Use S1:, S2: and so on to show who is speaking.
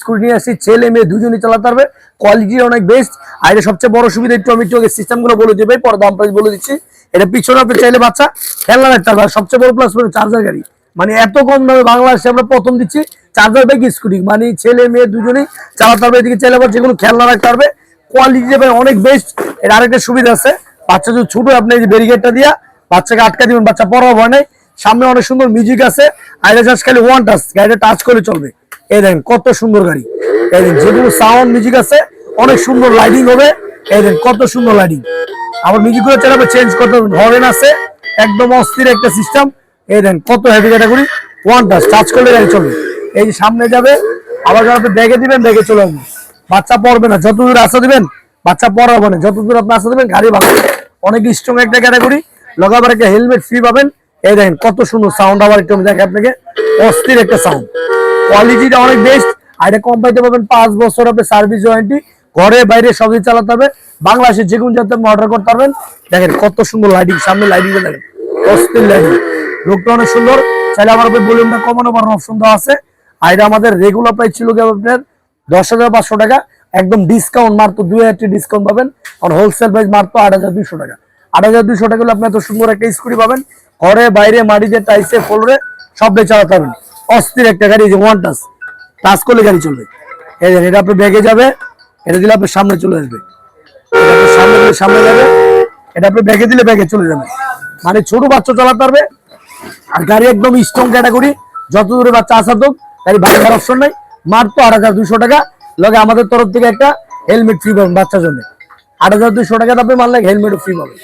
S1: Scooty নিয়ে ছেলে মেয়ে দুজনই চালাতে পারবে। কোয়ালিটি অনেক বেস্ট সবচেয়ে বড় সুবিধা, একটু আমি বলে দাম বলে দিচ্ছি। পিছনে আপনি চাইলে বাচ্চা সবচেয়ে বড় চার্জার গাড়ি। মানে এত কম বাংলাদেশে আমরা প্রথম দিচ্ছি চার্জার বাইক স্কুটি মানে ছেলে মেয়ে দুজনেই চালাতে পারবে। এদিকে চাইলে যেগুলো খেলনা রাখতে পারবে। কোয়ালিটি অনেক বেস্ট এর আরেকটা সুবিধা আছে। বাচ্চা যদি ছোট, আপনি এই যে দিয়া বাচ্চাকে আটকা দিবেন, বাচ্চা পড়া ভয় নাই। সামনে অনেক সুন্দর মিউজিক আছে। এটা জাস্ট খালি ওয়ান টাচ গাড়িটা টাচ করে চলবে। এই দেখেন কত সুন্দর গাড়ি। এই দেখেন যেগুলো সাউন্ড মিউজিক আছে, অনেক সুন্দর লাইটিং হবে। এই দেখেন, কত সুন্দর লাইটিং আবার মিউজিকগুলো চালাবে চেঞ্জ করতে হরেন আছে, একদম অস্থির একটা সিস্টেম এই দেখেন, কত heavy category one touch touch করলে গাড়ি চলবে। এই যে সামনে যাবে, আবার আপনি ব্যাগে দিবেন, ব্যাগে চলে আসবে। বাচ্চা পড়বে না, যত দূর আসা দিবেন, বাচ্চা পড়াবে না যত দূর আপনি আসা দিবেন, গাড়ি ভালো। অনেক স্ট্রং একটা ক্যাটাগরি লগাবার একটা হেলমেট ফ্রি পাবেন। এই দেখেন, কত সুন্দর সাউন্ড আবার একটু দেখে আপনাকে। অস্থির একটা সাউন্ড কোয়ালিটিটা অনেক বেস্ট আর এটা কম পাবেন পাঁচ বছর আপনি সার্ভিস ওয়ারেন্টি ঘরে বাইরে সবই চালাতে হবে। বাংলাদেশে যে কোনো আপনি অর্ডার করতে পারবেন। দেখেন কত সুন্দর লাইটিং সামনে লাইটিংটা দেখেন। অস্থির লাইটিং লোকটা অনেক সুন্দর। চাইলে আমার উপরে ভলিউমটা কমানো বাড়ানোর অপশন দেওয়া আছে। আর এটা আমাদের রেগুলার প্রাইস ছিল আপনার দশ হাজার পাঁচশো টাকা। একদম ডিসকাউন্ট মাত্র দুই হাজার ডিসকাউন্ট পাবেন। আর হোলসেল প্রাইস মাত্র আট হাজার দুইশো টাকা। আট হাজার দুইশো টাকা হলে আপনি এত সুন্দর একটা স্কুটি পাবেন। ঘরে বাইরে মাটিতে টাইসে ফ্লোরে সব চালাতে পারবেন। অস্থির একটা গাড়ি যে ওয়ান টাচ টাচ করলে গাড়ি চলবে। এটা আপনি ব্যাগে যাবে, এটা দিলে আপনার সামনে চলে আসবে। সামনে দিলে সামনে যাবে, এটা আপনি ব্যাগে দিলে ব্যাগে চলে যাবে। মানে ছোট বাচ্চা চালাতে পারবে, আর গাড়ি একদম স্ট্রং ক্যাটাগরি যত দূরে বাচ্চা আসার দোক গাড়ি ভাঙার অপশন নাই। মাত্র আট হাজার দুইশো টাকা। লগে আমাদের তরফ থেকে একটা হেলমেট ফ্রি পাবেন বাচ্চার জন্য। আট হাজার দুশো টাকা আপনি মানলে হেলমেটও ফ্রি পাবেন।